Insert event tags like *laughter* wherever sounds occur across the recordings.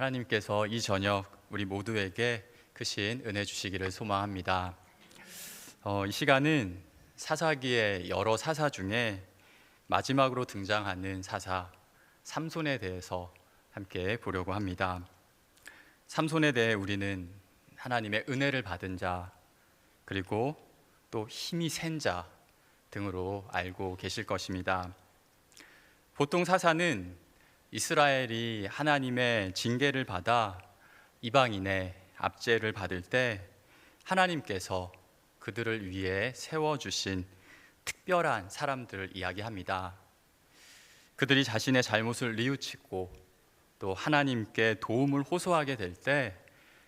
하나님께서 이 저녁 우리 모두에게 크신 은혜 주시기를 소망합니다. 어, 이 시간은 사사기의 여러 사사 중에 마지막으로 등장하는 사사 삼손에 대해서 함께 보려고 합니다. 삼손에 대해 우리는 하나님의 은혜를 받은 자 그리고 또 힘이 센 자 등으로 알고 계실 것입니다. 보통 사사는 이스라엘이 하나님의 징계를 받아 이방인의 압제를 받을 때 하나님께서 그들을 위해 세워 주신 특별한 사람들을 이야기합니다. 그들이 자신의 잘못을 뉘우치고 또 하나님께 도움을 호소하게 될 때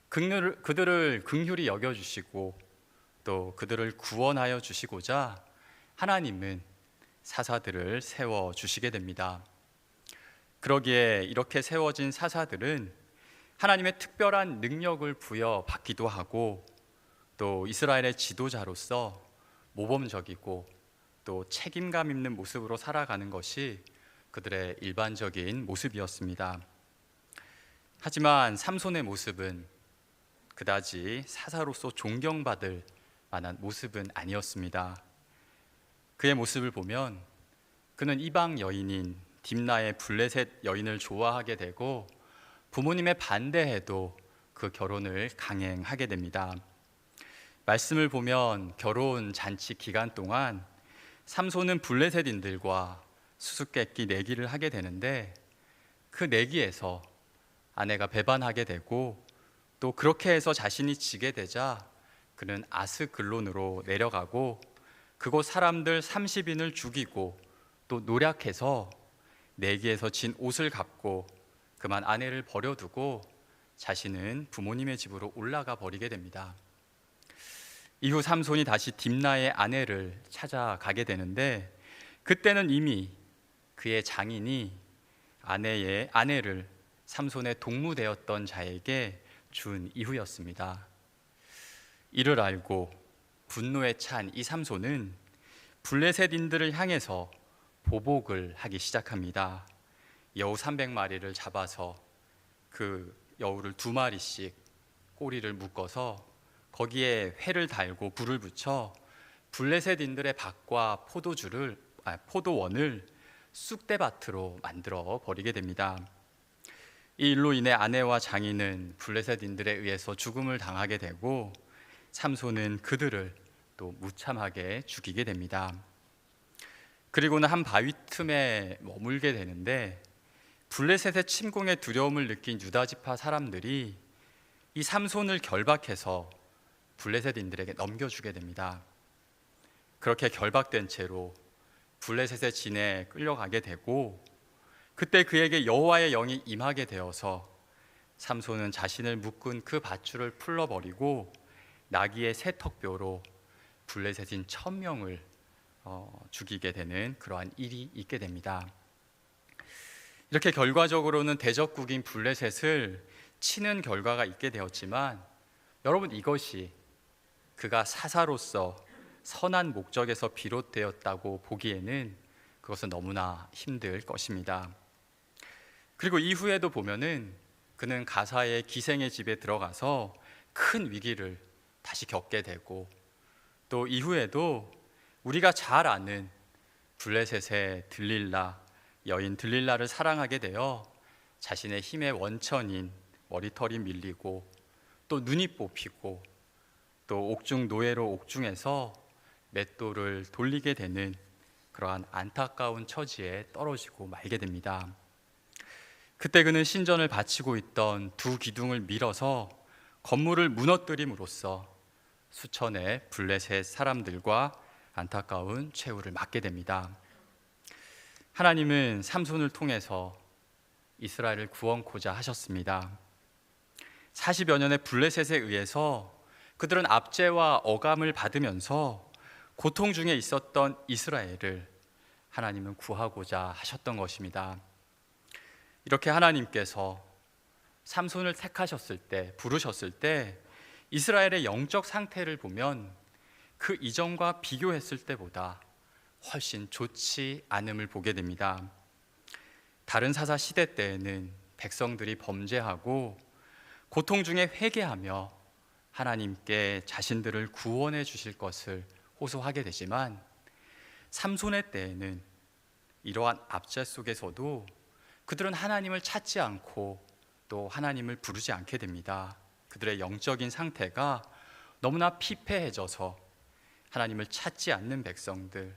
그들을 긍휼히 여겨 주시고 또 그들을 구원하여 주시고자 하나님은 사사들을 세워 주시게 됩니다. 그러기에 이렇게 세워진 사사들은 하나님의 특별한 능력을 부여받기도 하고 또 이스라엘의 지도자로서 모범적이고 또 책임감 있는 모습으로 살아가는 것이 그들의 일반적인 모습이었습니다. 하지만 삼손의 모습은 그다지 사사로서 존경받을 만한 모습은 아니었습니다. 그의 모습을 보면 그는 이방 여인인 딥나의 블레셋 여인을 좋아하게 되고 부모님의 반대해도 그 결혼을 강행하게 됩니다. 말씀을 보면 결혼 잔치 기간 동안 삼손은 블레셋인들과 수수께끼 내기를 하게 되는데 그 내기에서 아내가 배반하게 되고 또 그렇게 해서 자신이 지게 되자 그는 아스글론으로 내려가고 그곳 사람들 30인을 죽이고 또 노력해서 내기에서 진 옷을 갚고 그만 아내를 버려두고 자신은 부모님의 집으로 올라가 버리게 됩니다. 이후 삼손이 다시 딥나의 아내를 찾아가게 되는데 그때는 이미 그의 장인이 아내의 아내를 삼손의 동무되었던 자에게 준 이후였습니다. 이를 알고 분노에 찬 이 삼손은 블레셋인들을 향해서 보복을 하기 시작합니다. 여우 300마리를 잡아서 그 여우를 두 마리씩 꼬리를 묶어서 거기에 회를 달고 불을 붙여 블레셋인들의 밭과 포도주를 아, 포도원을 쑥대밭으로 만들어 버리게 됩니다. 이 일로 인해 아내와 장인은 블레셋인들에 의해서 죽음을 당하게 되고 삼손은 그들을 또 무참하게 죽이게 됩니다. 그리고는 한 바위 틈에 머물게 되는데 블레셋의 침공의 두려움을 느낀 유다 지파 사람들이 이 삼손을 결박해서 블레셋인들에게 넘겨주게 됩니다. 그렇게 결박된 채로 블레셋의 진에 끌려가게 되고 그때 그에게 여호와의 영이 임하게 되어서 삼손은 자신을 묶은 그 밧줄을 풀러버리고 나귀의 새 턱뼈로 블레셋인 천 명을 어, 죽이게 되는 그러한 일이 있게 됩니다. 이렇게 결과적으로는 대적국인 블레셋을 치는 결과가 있게 되었지만 여러분 이것이 그가 사사로서 선한 목적에서 비롯되었다고 보기에는 그것은 너무나 힘들 것입니다. 그리고 이후에도 보면은 그는 가사의 기생의 집에 들어가서 큰 위기를 다시 겪게 되고 또 이후에도 우리가 잘 아는 블레셋의 들릴라 여인 들릴라를 사랑하게 되어 자신의 힘의 원천인 머리털이 밀리고 또 눈이 뽑히고 또 옥중 노예로 옥중에서 맷돌을 돌리게 되는 그러한 안타까운 처지에 떨어지고 말게 됩니다. 그때 그는 신전을 바치고 있던 두 기둥을 밀어서 건물을 무너뜨림으로써 수천의 블레셋 사람들과 안타까운 최후를 맞게 됩니다. 하나님은 삼손을 통해서 이스라엘을 구원코자 하셨습니다. 40여 년의 블레셋에 의해서 그들은 압제와 어감을 받으면서 고통 중에 있었던 이스라엘을 하나님은 구하고자 하셨던 것입니다. 이렇게 하나님께서 삼손을 택하셨을 때, 부르셨을 때 이스라엘의 영적 상태를 보면 그 이전과 비교했을 때보다 훨씬 좋지 않음을 보게 됩니다. 다른 사사 시대 때에는 백성들이 범죄하고 고통 중에 회개하며 하나님께 자신들을 구원해 주실 것을 호소하게 되지만 삼손의 때에는 이러한 압제 속에서도 그들은 하나님을 찾지 않고 또 하나님을 부르지 않게 됩니다. 그들의 영적인 상태가 너무나 피폐해져서 하나님을 찾지 않는 백성들.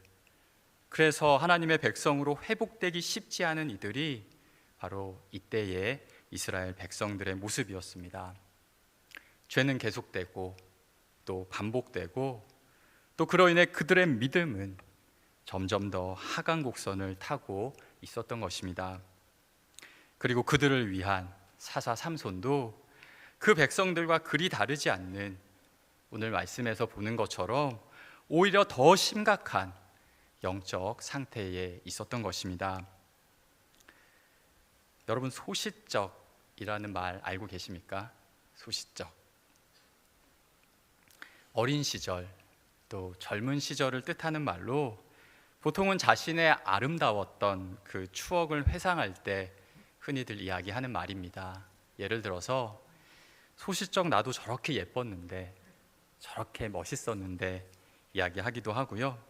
그래서 하나님의 백성으로 회복되기 쉽지 않은 이들이 바로 이때의 이스라엘 백성들의 모습이었습니다. 죄는 계속되고 또 반복되고 또 그로 인해 그들의 믿음은 점점 더 하강 곡선을 타고 있었던 것입니다. 그리고 그들을 위한 사사 삼손도 그 백성들과 그리 다르지 않는 오늘 말씀에서 보는 것처럼 오히려 더 심각한 영적 상태에 있었던 것입니다. 여러분 소시적이라는 말 알고 계십니까? 소시적. 어린 시절 또 젊은 시절을 뜻하는 말로 보통은 자신의 아름다웠던 그 추억을 회상할 때 흔히들 이야기하는 말입니다. 예를 들어서 소시적 나도 저렇게 예뻤는데 저렇게 멋있었는데 이야기하기도 하고요.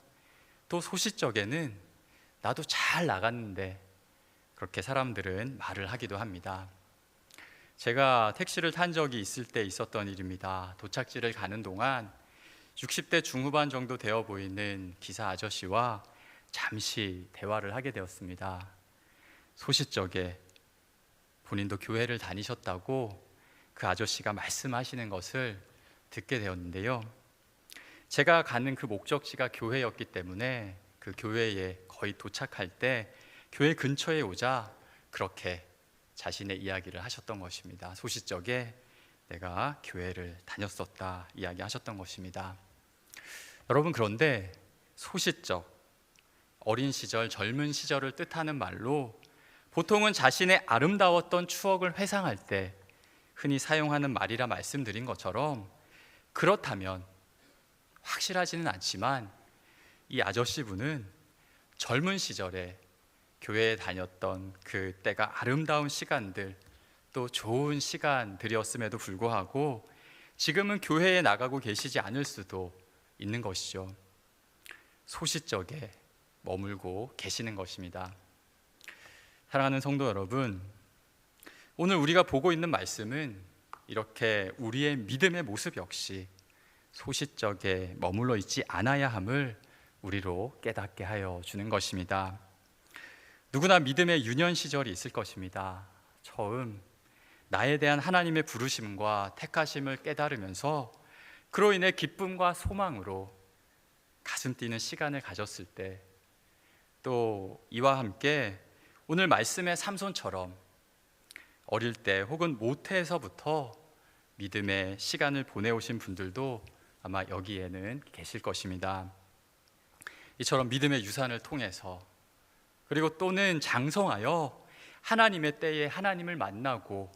또 소시적에는 나도 잘 나갔는데 그렇게 사람들은 말을 하기도 합니다. 제가 택시를 탄 적이 있을 때 있었던 일입니다. 도착지를 가는 동안 60대 중후반 정도 되어 보이는 기사 아저씨와 잠시 대화를 하게 되었습니다. 소시적에 본인도 교회를 다니셨다고 그 아저씨가 말씀하시는 것을 듣게 되었는데요. 제가 가는 그 목적지가 교회였기 때문에 그 교회에 거의 도착할 때 교회 근처에 오자 그렇게 자신의 이야기를 하셨던 것입니다. 소시적에 내가 교회를 다녔었다 이야기하셨던 것입니다. 여러분 그런데 소시적 어린 시절 젊은 시절을 뜻하는 말로 보통은 자신의 아름다웠던 추억을 회상할 때 흔히 사용하는 말이라 말씀드린 것처럼 그렇다면 확실하지는 않지만 이 아저씨 분은 젊은 시절에 교회에 다녔던 그 때가 아름다운 시간들 또 좋은 시간들이었음에도 불구하고 지금은 교회에 나가고 계시지 않을 수도 있는 것이죠. 소시적에 머물고 계시는 것입니다. 사랑하는 성도 여러분, 오늘 우리가 보고 있는 말씀은 이렇게 우리의 믿음의 모습 역시 소시적에 머물러 있지 않아야 함을 우리로 깨닫게 하여 주는 것입니다. 누구나 믿음의 유년 시절이 있을 것입니다. 처음 나에 대한 하나님의 부르심과 택하심을 깨달으면서 그로 인해 기쁨과 소망으로 가슴 뛰는 시간을 가졌을 때 또 이와 함께 오늘 말씀의 삼손처럼 어릴 때 혹은 모태에서부터 믿음의 시간을 보내오신 분들도 아마 여기에는 계실 것입니다. 이처럼 믿음의 유산을 통해서 그리고 또는 장성하여 하나님의 때에 하나님을 만나고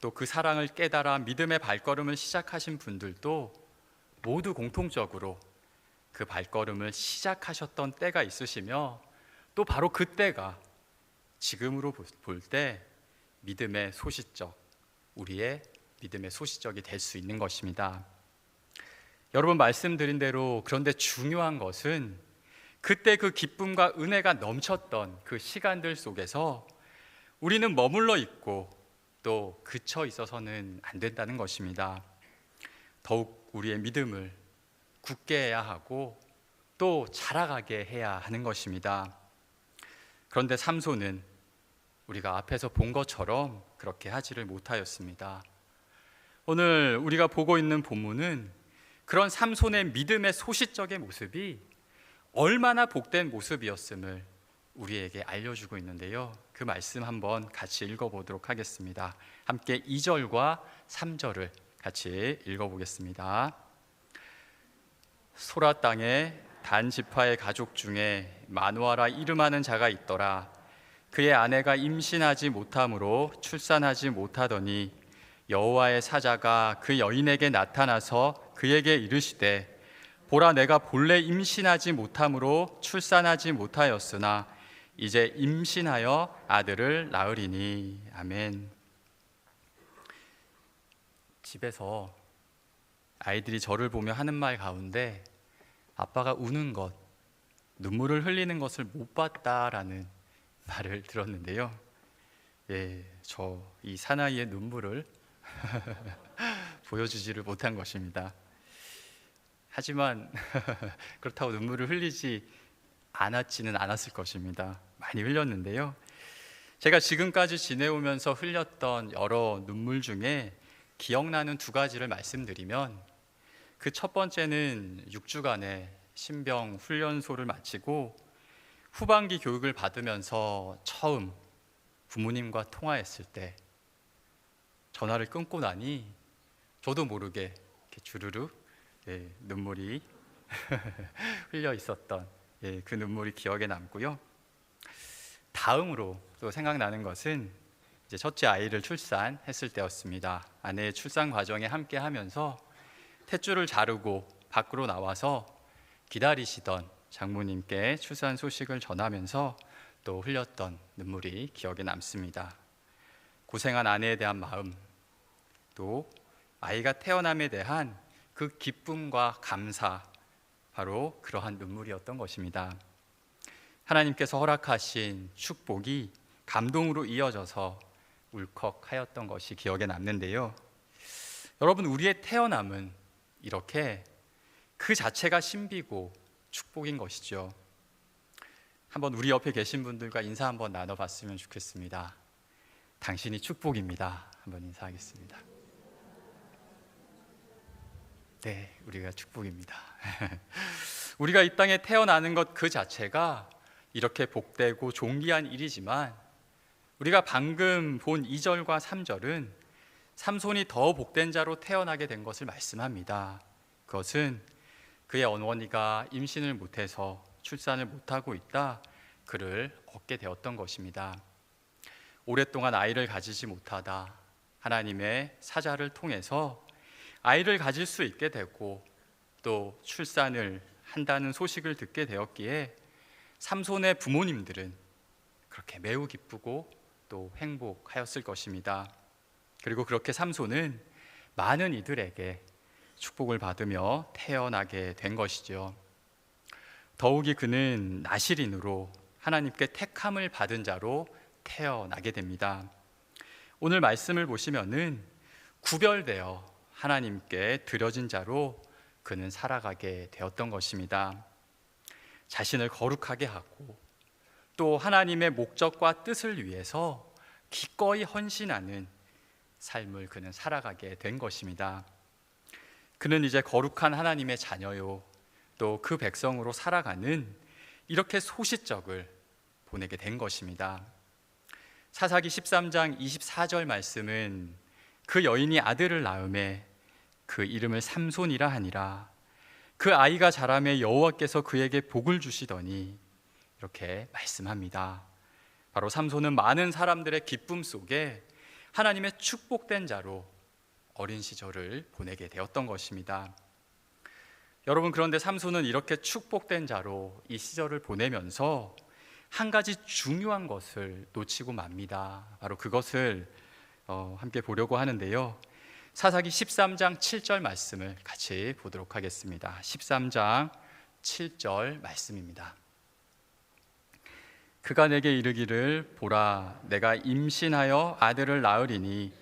또 그 사랑을 깨달아 믿음의 발걸음을 시작하신 분들도 모두 공통적으로 그 발걸음을 시작하셨던 때가 있으시며 또 바로 그 때가 지금으로 볼 때 믿음의 소시적, 우리의 믿음의 소시적이 될 수 있는 것입니다. 여러분 말씀드린 대로 그런데 중요한 것은 그때 그 기쁨과 은혜가 넘쳤던 그 시간들 속에서 우리는 머물러 있고 또 그쳐 있어서는 안 된다는 것입니다. 더욱 우리의 믿음을 굳게 해야 하고 또 자라가게 해야 하는 것입니다. 그런데 삼손은 우리가 앞에서 본 것처럼 그렇게 하지를 못하였습니다. 오늘 우리가 보고 있는 본문은 그런 삼손의 믿음의 소시적의 모습이 얼마나 복된 모습이었음을 우리에게 알려주고 있는데요. 그 말씀 한번 같이 읽어보도록 하겠습니다. 함께 2절과 3절을 같이 읽어보겠습니다. 소라 땅에 단 지파의 가족 중에 마누아라 이름하는 자가 있더라. 그의 아내가 임신하지 못함으로 출산하지 못하더니 여호와의 사자가 그 여인에게 나타나서 그에게 이르시되 보라 내가 본래 임신하지 못함으로 출산하지 못하였으나 이제 임신하여 아들을 낳으리니 아멘. 집에서 아이들이 저를 보며 하는 말 가운데 아빠가 우는 것, 눈물을 흘리는 것을 못 봤다라는 말을 들었는데요. 예, 저 이 사나이의 눈물을 *laughs* 보여주지를 못한 것입니다. 하지만 *laughs* 그렇다고 눈물을 흘리지 않았지는 않았을 것입니다. 많이 흘렸는데요. 제가 지금까지 지내오면서 흘렸던 여러 눈물 중에 기억나는 두 가지를 말씀드리면 그 첫 번째는 6주간의 신병 훈련소를 마치고 후반기 교육을 받으면서 처음 부모님과 통화했을 때 전화를 끊고 나니 저도 모르게 주르르 예, 눈물이 *laughs* 흘려 있었던 예, 그 눈물이 기억에 남고요. 다음으로 또 생각나는 것은 이제 첫째 아이를 출산했을 때였습니다. 아내의 출산 과정에 함께 하면서 탯줄을 자르고 밖으로 나와서 기다리시던 장모님께 출산 소식을 전하면서 또 흘렸던 눈물이 기억에 남습니다. 고생한 아내에 대한 마음, 또 아이가 태어남에 대한 그 기쁨과 감사, 바로 그러한 눈물이었던 것입니다. 하나님께서 허락하신 축복이 감동으로 이어져서 울컥하였던 것이 기억에 남는데요. 여러분, 우리의 태어남은 이렇게 그 자체가 신비고 축복인 것이죠. 한번 우리 옆에 계신 분들과 인사 한번 나눠봤으면 좋겠습니다. 당신이 축복입니다. 한번 인사하겠습니다. 네, 우리가 축복입니다. *laughs* 우리가 이 땅에 태어나는 것 그 자체가 이렇게 복되고 존귀한 일이지만 우리가 방금 본 2절과 3절은 삼손이 더 복된 자로 태어나게 된 것을 말씀합니다. 그것은 그의 어머니가 임신을 못해서 출산을 못하고 있다 그를 얻게 되었던 것입니다. 오랫동안 아이를 가지지 못하다 하나님의 사자를 통해서 아이를 가질 수 있게 되고 또 출산을 한다는 소식을 듣게 되었기에 삼손의 부모님들은 그렇게 매우 기쁘고 또 행복하였을 것입니다. 그리고 그렇게 삼손은 많은 이들에게 축복을 받으며 태어나게 된 것이죠. 더욱이 그는 나시린으로 하나님께 택함을 받은 자로 태어나게 됩니다. 오늘 말씀을 보시면은 구별되어 하나님께 드려진 자로 그는 살아가게 되었던 것입니다. 자신을 거룩하게 하고 또 하나님의 목적과 뜻을 위해서 기꺼이 헌신하는 삶을 그는 살아가게 된 것입니다. 그는 이제 거룩한 하나님의 자녀요. 또 그 백성으로 살아가는 이렇게 소시적을 보내게 된 것입니다. 사사기 13장 24절 말씀은 그 여인이 아들을 낳음에 그 이름을 삼손이라 하니라 그 아이가 자라매 여호와께서 그에게 복을 주시더니 이렇게 말씀합니다. 바로 삼손은 많은 사람들의 기쁨 속에 하나님의 축복된 자로 어린 시절을 보내게 되었던 것입니다. 여러분 그런데 삼손은 이렇게 축복된 자로 이 시절을 보내면서 한 가지 중요한 것을 놓치고 맙니다. 바로 그것을 어, 함께 보려고 하는데요. 사사기 13장 7절 말씀을 같이 보도록 하겠습니다. 13장 7절 말씀입니다. 그가 내게 이르기를 보라 내가 임신하여 아들을 낳으리니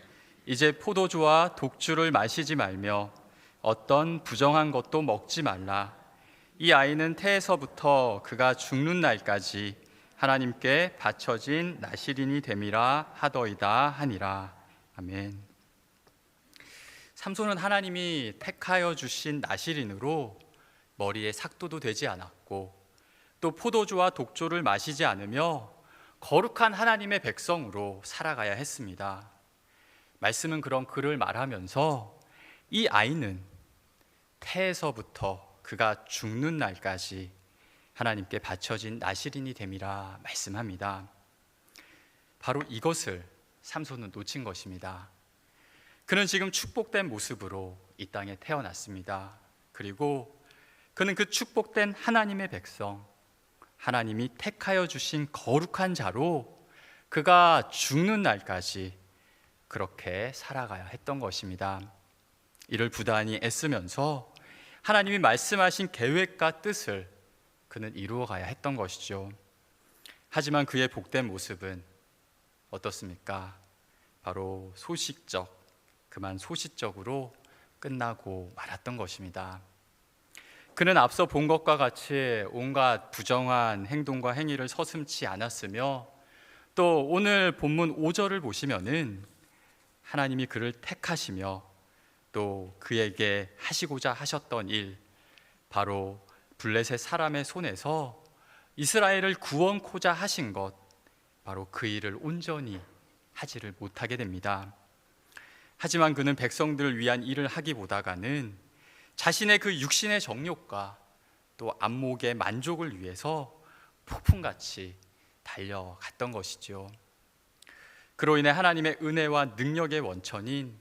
이제 포도주와 독주를 마시지 말며 어떤 부정한 것도 먹지 말라 이 아이는 태에서부터 그가 죽는 날까지 하나님께 바쳐진 나시린이 됨이라 하더이다 하니라 아멘. 삼손은 하나님이 택하여 주신 나시린으로 머리에 삭도도 되지 않았고 또 포도주와 독조를 마시지 않으며 거룩한 하나님의 백성으로 살아가야 했습니다. 말씀은 그런 그를 말하면서 이 아이는 태에서부터 그가 죽는 날까지 하나님께 바쳐진 나시린이 됨이라 말씀합니다. 바로 이것을 삼손은 놓친 것입니다. 그는 지금 축복된 모습으로 이 땅에 태어났습니다. 그리고 그는 그 축복된 하나님의 백성, 하나님이 택하여 주신 거룩한 자로 그가 죽는 날까지 그렇게 살아가야 했던 것입니다. 이를 부단히 애쓰면서 하나님이 말씀하신 계획과 뜻을 그는 이루어 가야 했던 것이죠. 하지만 그의 복된 모습은 어떻습니까? 바로 소식적, 그만 소식적으로 끝나고 말았던 것입니다. 그는 앞서 본 것과 같이 온갖 부정한 행동과 행위를 서슴치 않았으며 또 오늘 본문 5절을 보시면은 하나님이 그를 택하시며 또 그에게 하시고자 하셨던 일 바로 블레셋 사람의 손에서 이스라엘을 구원코자 하신 것 바로 그 일을 온전히 하지를 못하게 됩니다. 하지만 그는 백성들을 위한 일을 하기보다가는 자신의 그 육신의 정욕과 또 안목의 만족을 위해서 폭풍같이 달려갔던 것이죠. 그로 인해 하나님의 은혜와 능력의 원천인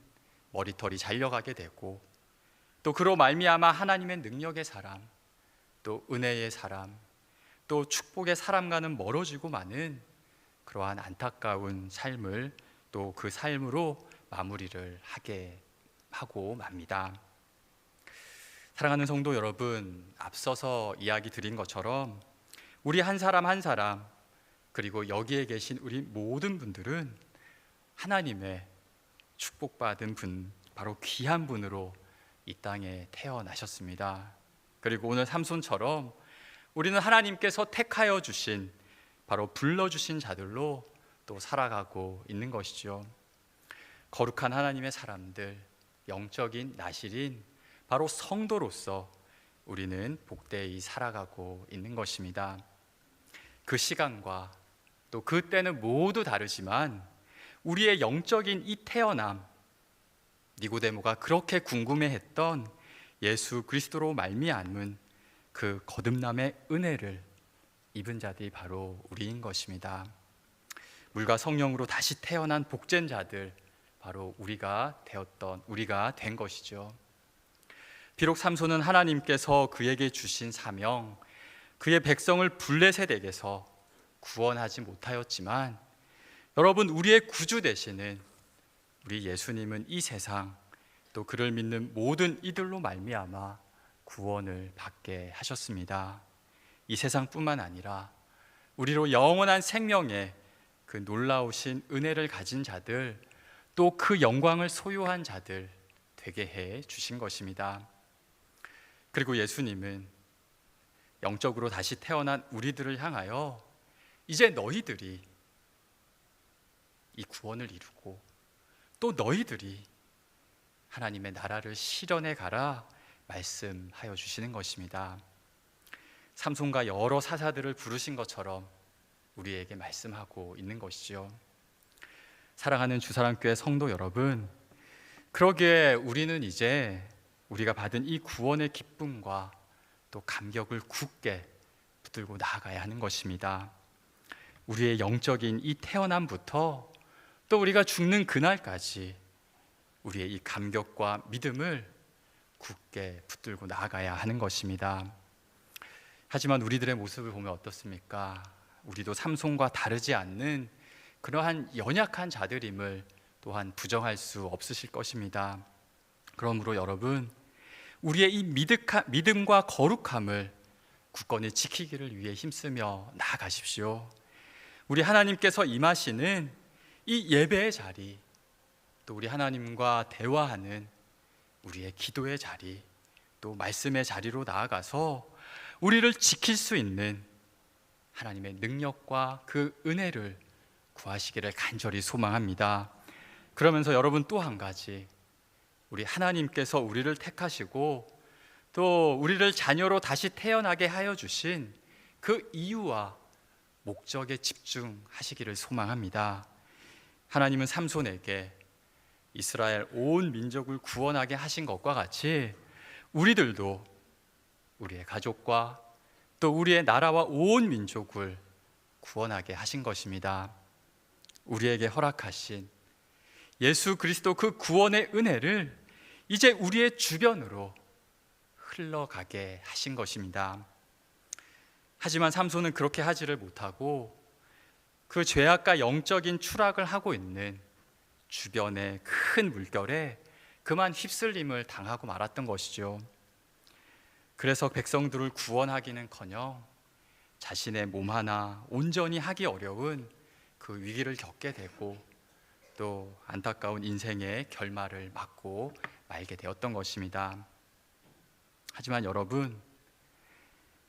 머리털이 잘려가게 되고 또 그로 말미암아 하나님의 능력의 사람, 또 은혜의 사람, 또 축복의 사람과는 멀어지고 마는 그러한 안타까운 삶을 또 그 삶으로 마무리를 하게 하고 맙니다. 사랑하는 성도 여러분, 앞서서 이야기 드린 것처럼 우리 한 사람 한 사람 그리고 여기에 계신 우리 모든 분들은 하나님의 축복받은 분, 바로 귀한 분으로 이 땅에 태어나셨습니다. 그리고 오늘 삼손처럼 우리는 하나님께서 택하여 주신 바로 불러 주신 자들로 또 살아가고 있는 것이죠. 거룩한 하나님의 사람들, 영적인 나실인 바로 성도로서 우리는 복되이 살아가고 있는 것입니다. 그 시간과 또 그 때는 모두 다르지만 우리의 영적인 이 태어남 니고데모가 그렇게 궁금해했던 예수 그리스도로 말미암은 그 거듭남의 은혜를 입은 자들이 바로 우리인 것입니다. 물과 성령으로 다시 태어난 복된 자들 바로 우리가 되었던 우리가 된 것이죠. 비록 삼손은 하나님께서 그에게 주신 사명, 그의 백성을 블레셋에게서 구원하지 못하였지만 여러분 우리의 구주 되시는 우리 예수님은 이 세상 또 그를 믿는 모든 이들로 말미암아 구원을 받게 하셨습니다. 이 세상뿐만 아니라 우리로 영원한 생명의 그 놀라우신 은혜를 가진 자들 또 그 영광을 소유한 자들 되게 해 주신 것입니다. 그리고 예수님은 영적으로 다시 태어난 우리들을 향하여 이제 너희들이 이 구원을 이루고 또 너희들이 하나님의 나라를 실현해 가라 말씀하여 주시는 것입니다. 삼손과 여러 사사들을 부르신 것처럼 우리에게 말씀하고 있는 것이죠. 사랑하는 주사랑교회 성도 여러분, 그러기에 우리는 이제 우리가 받은 이 구원의 기쁨과 또 감격을 굳게 붙들고 나아가야 하는 것입니다. 우리의 영적인 이 태어남부터 또 우리가 죽는 그날까지 우리의 이 감격과 믿음을 굳게 붙들고 나아가야 하는 것입니다. 하지만 우리들의 모습을 보면 어떻습니까? 우리도 삼손과 다르지 않는 그러한 연약한 자들임을 또한 부정할 수 없으실 것입니다. 그러므로 여러분, 우리의 이 믿음과 거룩함을 굳건히 지키기를 위해 힘쓰며 나아가십시오. 우리 하나님께서 임하시는 이 예배의 자리, 또 우리 하나님과 대화하는 우리의 기도의 자리, 또 말씀의 자리로 나아가서 우리를 지킬 수 있는 하나님의 능력과 그 은혜를 구하시기를 간절히 소망합니다. 그러면서 여러분 또 한 가지 우리 하나님께서 우리를 택하시고 또 우리를 자녀로 다시 태어나게 하여 주신 그 이유와 목적에 집중하시기를 소망합니다. 하나님은 삼손에게 이스라엘 온 민족을 구원하게 하신 것과 같이 우리들도 우리의 가족과 또 우리의 나라와 온 민족을 구원하게 하신 것입니다. 우리에게 허락하신 예수 그리스도 그 구원의 은혜를 이제 우리의 주변으로 흘러가게 하신 것입니다. 하지만 삼손은 그렇게 하지를 못하고 그 죄악과 영적인 추락을 하고 있는 주변의 큰 물결에 그만 휩쓸림을 당하고 말았던 것이죠. 그래서 백성들을 구원하기는커녕 자신의 몸 하나 온전히 하기 어려운 그 위기를 겪게 되고 또 안타까운 인생의 결말을 맞고 말게 되었던 것입니다. 하지만 여러분,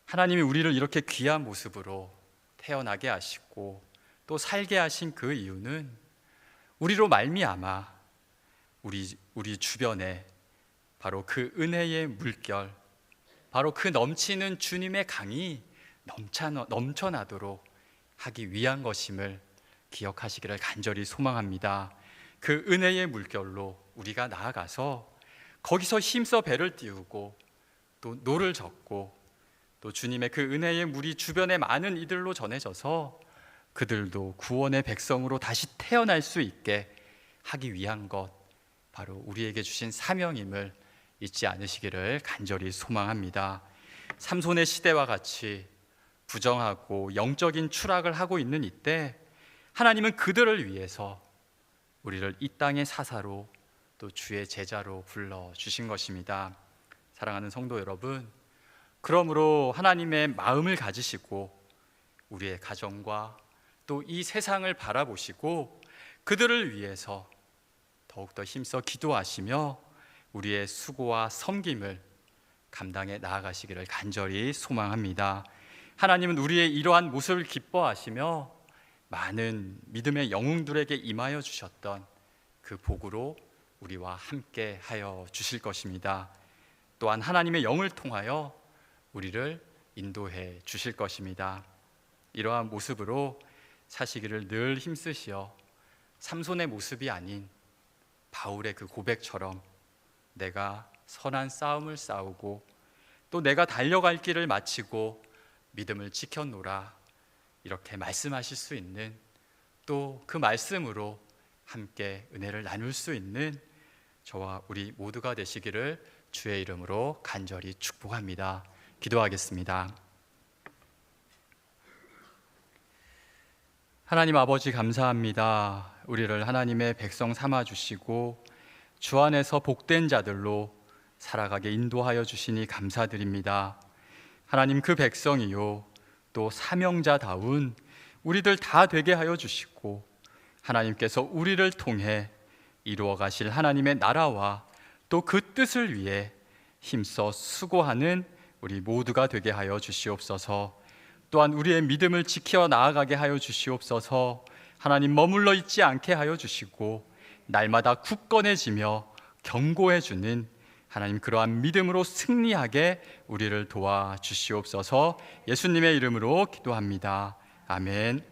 하나님이 우리를 이렇게 귀한 모습으로 태어나게 하시고 또 살게 하신 그 이유는 우리로 말미암아 우리 우리 주변에 바로 그 은혜의 물결, 바로 그 넘치는 주님의 강이 넘쳐나, 넘쳐나도록 하기 위한 것임을 기억하시기를 간절히 소망합니다. 그 은혜의 물결로 우리가 나아가서 거기서 힘써 배를 띄우고 또 노를 젓고 또 주님의 그 은혜의 물이 주변의 많은 이들로 전해져서 그들도 구원의 백성으로 다시 태어날 수 있게 하기 위한 것 바로 우리에게 주신 사명임을 잊지 않으시기를 간절히 소망합니다. 삼손의 시대와 같이 부정하고 영적인 추락을 하고 있는 이때 하나님은 그들을 위해서 우리를 이 땅의 사사로 또 주의 제자로 불러 주신 것입니다. 사랑하는 성도 여러분, 그러므로 하나님의 마음을 가지시고 우리의 가정과 또 이 세상을 바라보시고 그들을 위해서 더욱더 힘써 기도하시며 우리의 수고와 섬김을 감당해 나아가시기를 간절히 소망합니다. 하나님은 우리의 이러한 모습을 기뻐하시며 많은 믿음의 영웅들에게 임하여 주셨던 그 복으로 우리와 함께 하여 주실 것입니다. 또한 하나님의 영을 통하여 우리를 인도해 주실 것입니다. 이러한 모습으로 사시기를 늘 힘쓰시어 삼손의 모습이 아닌 바울의 그 고백처럼 내가 선한 싸움을 싸우고 또 내가 달려갈 길을 마치고 믿음을 지켜노라 이렇게 말씀하실 수 있는 또 그 말씀으로 함께 은혜를 나눌 수 있는 저와 우리 모두가 되시기를 주의 이름으로 간절히 축복합니다. 기도하겠습니다. 하나님 아버지 감사합니다. 우리를 하나님의 백성 삼아 주시고 주 안에서 복된 자들로 살아가게 인도하여 주시니 감사드립니다. 하나님 그 백성이요 또 사명자다운 우리들 다 되게 하여 주시고 하나님께서 우리를 통해 이루어 가실 하나님의 나라와 또 그 뜻을 위해 힘써 수고하는 우리 모두가 되게 하여 주시옵소서. 또한 우리의 믿음을 지켜 나아가게 하여 주시옵소서. 하나님 머물러 있지 않게 하여 주시고 날마다 굳건해지며 경고해 주는 하나님 그러한 믿음으로 승리하게 우리를 도와 주시옵소서. 예수님의 이름으로 기도합니다. 아멘.